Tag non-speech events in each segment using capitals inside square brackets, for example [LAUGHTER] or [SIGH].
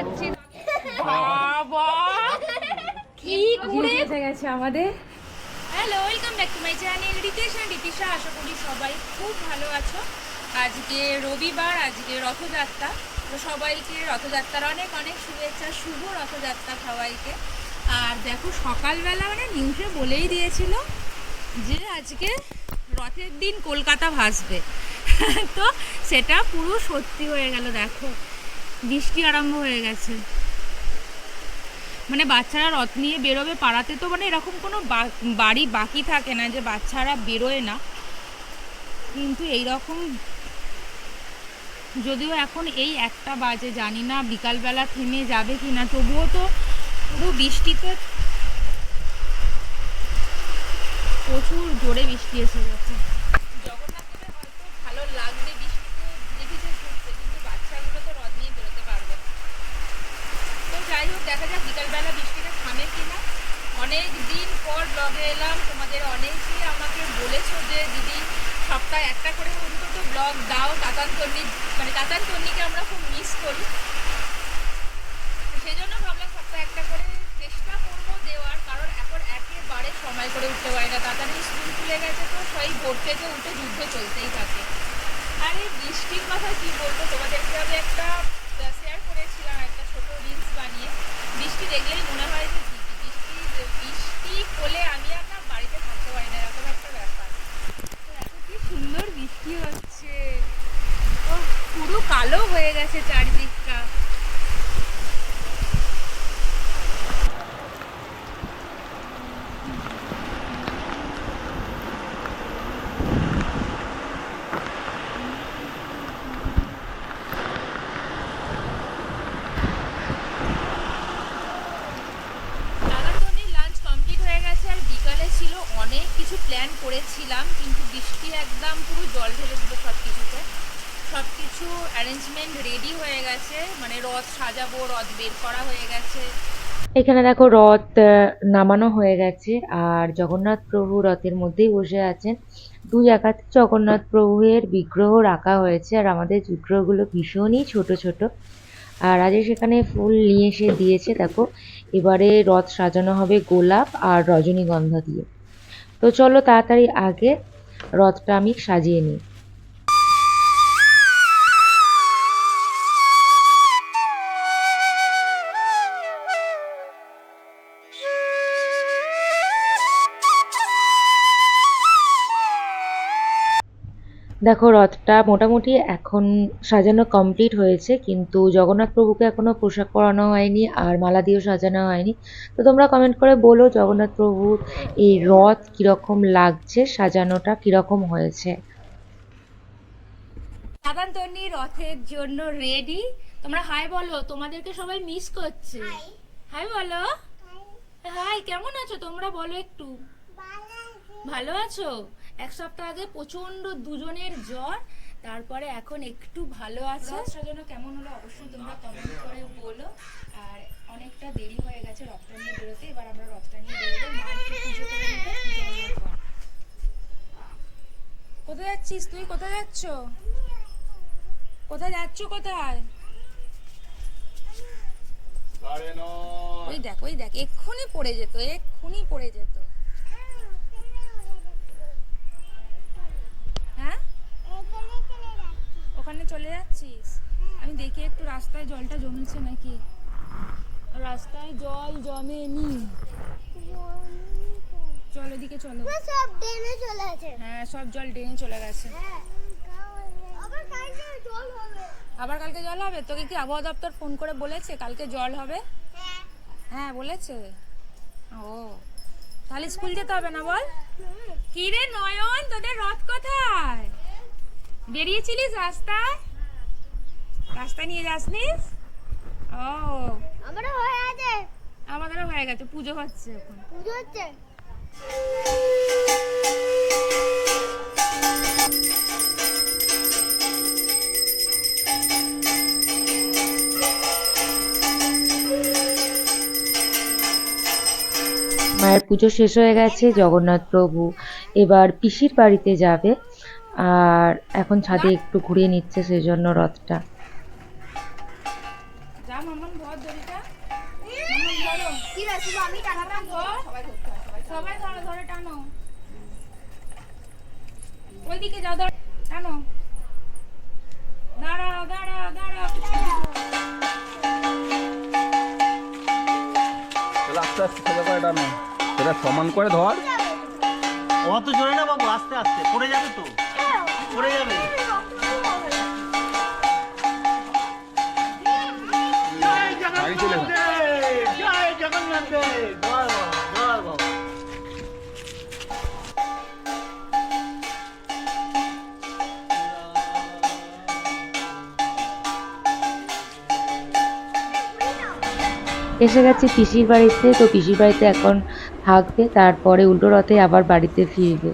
যাচ্ছি। বাবা! কি ঘুরে? এসে গেছে আমাদের। Hello welcome back to my channel Ritesh and Ritisha আশা করি সবাই খুব ভালো আছো। আজকে রবিবার আজকে রথযাত্রা। তো সবাইকে রথযাত্রার অনেক অনেক শুভেচ্ছা শুভ রথযাত্রা সবাইকে। আর দেখো সকালবেলা মানে নিউজে বলেই দিয়েছিল যে আজকে রথের দিন কলকাতা ভাসবে। [LAUGHS] তো সেটা পুরো সত্যি হয়ে গেল দেখো। বৃষ্টি আরম্ভ হয়ে গেছে। মানে বাচ্চারা রথ নিয়ে বেরোবে পাড়াতে তো মানে এরকম কোনো বাড়ি বাকি থাকে না যে বাচ্চারা বেরোয় না। কিন্তু এই রকম যদিও এখন এই একটা বাজে, জানি না বিকালবেলা থেমে যাবে কি না তবুও তো পুরো বৃষ্টিতে প্রচুর জোরে বৃষ্টি এসে গেছে জগন্নাথদেবের হয়তো ভালো লাগবে বৃষ্টিতে ভিজে ভিজে ঘুরতে কিন্তু বাচ্চাগুলো তো রথ নিয়ে বেরোতে পারবে না তো যাই হোক দেখা যাক বিকালবেলা বৃষ্টিটা থামে কিনা অনেক দিন পর ব্লগে এলাম। তোমাদের অনেকেই আমাকে বলেছ যে, দিদি, সপ্তাহে একটা করে অন্তত ব্লগ দাও তাতান তন্নি মানে তাতান তন্নিকে আমরা খুব মিস করি। সেই জন্য ভাবলাম সপ্তাহে একটা করে চেষ্টা করব দেওয়ার, কারণ এখন একেবারে সময় করে উঠতে পারি না। তাড়াতাড়ি স্কুল খুলে গেছে তো সেই ভোর থেকে উঠে যুদ্ধ চলতেই থাকে। আর এই বৃষ্টির কথা কি বলব? তোমাদেরকে আমি একটা শেয়ার করেছিলাম একটা ছোট রিলস বানিয়ে। বৃষ্টি দেখলেই মনে হয় যে হলে আমি আর না বাড়িতে থাকতে পারি না, এরকম একটা ব্যাপার। এত কি সুন্দর বৃষ্টি হচ্ছে। পুরো কালো হয়ে গেছে চারিদিকটা দাদার লাঞ্চ কমপ্লিট হয়ে গেছে আর বিকালে ছিল অনেক কিছু প্ল্যান করেছিলাম, কিন্তু বৃষ্টি একদম পুরো জল ঢেলে দিল সব কিছুতে সব কিছু অ্যারেঞ্জমেন্ট রেডি হয়ে গেছে মানে রথ সাজাবো, রথ বের করা হয়ে গেছে। এখানে দেখো রথ নামানো হয়ে গেছে, আর জগন্নাথ প্রভু রথের মধ্যেই বসে আছেন। দু জায়গাতে জগন্নাথ প্রভুয়ের বিগ্রহ রাখা হয়েছে, আর আমাদের বিগ্রহগুলো ভীষণই ছোট ছোট। আর আজ সেখানে ফুল নিয়ে এসে দিয়েছে, দেখো। এবারে রথ সাজানো হবে গোলাপ আর রজনীগন্ধা দিয়ে। তো চলো তাড়াতাড়ি আগে রথটা আমি সাজিয়ে নিই। দেখো রথটা মোটামুটি এখন সাজানো কমপ্লিট হয়েছে কিন্তু জগন্নাথ প্রভুকে এখনও পোশাক পরানো হয়নি আর মালা দিয়েও সাজানো হয়নি। তো তোমরা কমেন্ট করে বলো জগন্নাথ প্রভুর এই রথ কীরকম লাগছে সাজানোটা কীরকম হয়েছে? দাদান রথের জন্য রেডি তোমরা হাই বলো তোমাদেরকে সবাই মিস করছে। হাই বলো। হাই কেমন আছো? তোমরা বলো একটু। ভালো আছো? এক সপ্তাহ আগে প্রচণ্ড দুজনের জ্বর তারপরে এখন একটু ভালো আছে। সাজানো কেমন হলো? অবশ্যই তোমরা কমেন্ট করে বলো। আর অনেকটা দেরি হয়ে গেছে রথটা নিয়ে বেরোতে। এবার আমরা রথটা নিয়ে বেরোবো। মা একটু পুজো করে নেবে পুজো হওয়ার পর। কোথায় যাচ্ছিস তুই? কোথায় যাচ্ছ? কোথায় যাচ্ছ কোথায়? ওই দেখ ওই দেখ এক্ষুনি পড়ে যেত এক্ষুনি পড়ে যেত হ্যাঁ ওখানে চলে যাচ্ছিস? আমি দেখি একটু রাস্তায় জলটা জমেছে নাকি? রাস্তায় জল জমেনি। চল এদিকে চলো। সব ডেনে চলে আছে হ্যাঁ সব জল ড্রেনে চলে গেছে। আবার কালকে জল হবে। আবার কালকে জল হবে? তোকে কি আবহাওয়া দপ্তর ফোন করে বলেছে কালকে জল হবে? হ্যাঁ। হ্যাঁ বলেছে। ও তাহলে স্কুল যেতে হবে না বল? কি রে নয়ন তোদের রথ কোথায় বেরিয়েছিলিস রাস্তায়? রাস্তা নিয়ে যাসনিস ও। আমারও হয়ে আছে আমাদেরও হয়ে গেছে পুজো হচ্ছে এখন। পুজো হচ্ছে। মায়ের পুজো শেষ হয়ে গেছে জগন্নাথ প্রভু এবার পিসির বাড়িতে যাবে। আর এখন ছাদে একটু ঘুরিয়ে নিচ্ছে সেই জন্য রথটা ওইদিকে যাও টানো। দাঁড়াও দাঁড়াও দাঁড়াও। তাহলে আস্তে আস্তে সোজা করে টানো সেটা সমান করে ধর। অত জোরে না বাবু আস্তে আস্তে। পড়ে যাবে তো? পড়ে যাবে? এসে গেছি পিসির বাড়িতে। তো পিসির বাড়িতে এখন থাকবে তারপরে উল্টো রথে আবার বাড়িতে ফিরবে।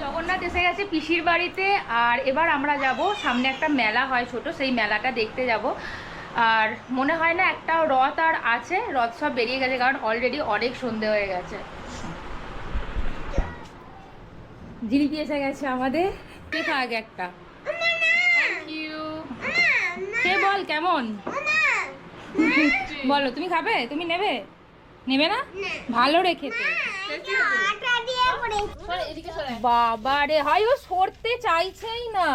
জগন্নাথ এসে গেছে পিসির বাড়িতে আর এবার আমরা যাব সামনে একটা মেলা হয় ছোট সেই মেলাটা দেখতে যাব। আর মনে হয় না একটা রথ আর আছে রথ সব বেরিয়ে গেছে কারণ অলরেডি অনেক সন্ধে হয়ে গেছে। জিলিপি এসে গেছে আমাদের কে আগে একটা? থ্যাংক ইউ কে বল কেমন? বলো তুমি খাবে? তুমি নেবে? নেবে না? ভালো রে খেতে। আটা দিয়ে করে বাবা রে হাই ও সরতে চাইছেই না।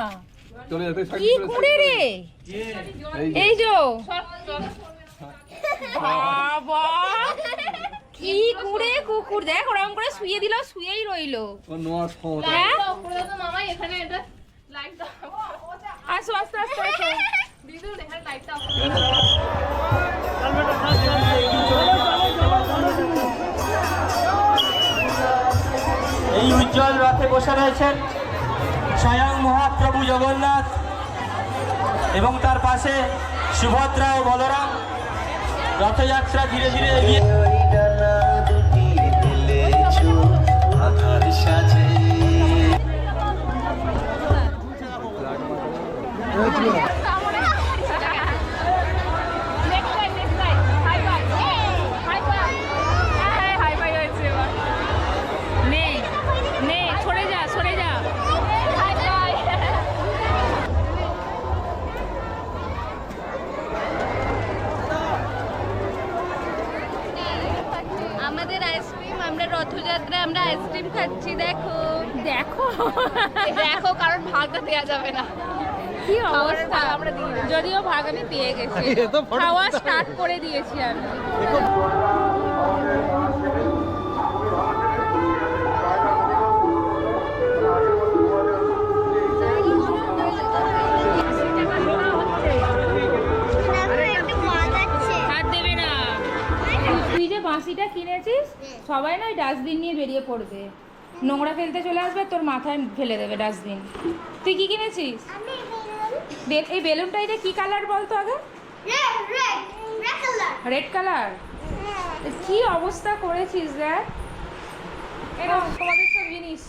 কি কুড়ে রে? এই যো। বাবা। কি কুড়ে কুকুর? দেখ ওরকম করে শুয়ে দিল শুয়েই রইল। হ্যাঁ? আসো আস্তে আস্তে আসো। উজ্জ্বল রথে বসে রয়েছেন স্বয়ং মহাপ্রভু জগন্নাথ এবং তার পাশে সুভদ্রা ও বলরাম। রথযাত্রা ধীরে ধীরে এগিয়ে দেখো কারণ ভাগটা দেওয়া যাবে না। কি অবস্থা? যদিও ভাগ আমি পেয়ে গেছি। খাওয়া স্টার্ট করে দিয়েছি আমি। একটু মাজাচ্ছে হাত দেবে না। তুই যে বাঁশিটা কিনেছিস সবাই না ওই ডাস্টবিন নিয়ে বেরিয়ে পড়বে। নোংরা ফেলতে চলে আসবে তোর মাথায় ফেলে দেবে ডাস্টবিন তুই কি কিনেছিস? এই বেলুনটা এটা কি কালার বলতো আগে? রেড কালার রেড কি অবস্থা করেছিস দেখ। এরকম তোমাদের সব জিনিস।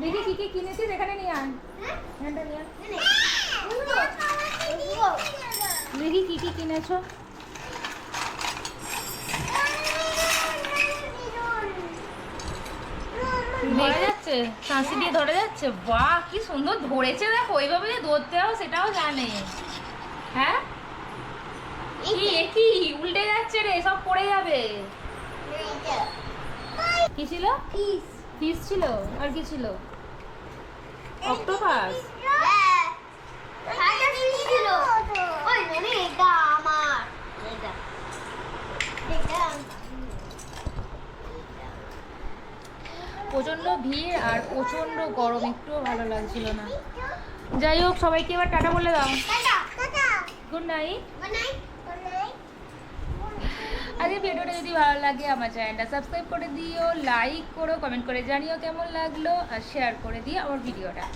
দেখি কি কি কিনেছিস এখানে নিয়ে আয়। নিয়ে আয়। দেখি কি কি কিনেছো। ধরে যাচ্ছে কাঁচি দিয়ে ধরে যাচ্ছে। বাহ কি সুন্দর ধরেছে দেখো ওইভাবে যে ধরতে হবে সেটাও জানে। হ্যাঁ? কি কি? উল্টে যাচ্ছে রে সব পড়ে যাবে। কি ছিল? পিস ফিস ছিল? আর কি ছিল? অক্টোপাস হ্যাঁ হাইটা পিস ছিল ওই মানে এটা আমার এটা এটা প্রচণ্ড ভিড় আর প্রচণ্ড গরম, একটুও ভালো লাগছিল না। যাই হোক, সবাইকে এবার টাটা বলে দাও। গুড নাইট আজকে ভিডিওটা যদি ভালো লাগে, আমার চ্যানেলটা সাবস্ক্রাইব করে দিও লাইক করো কমেন্ট করে জানিও কেমন লাগল, আর শেয়ার করে দিও আমার ভিডিওটা।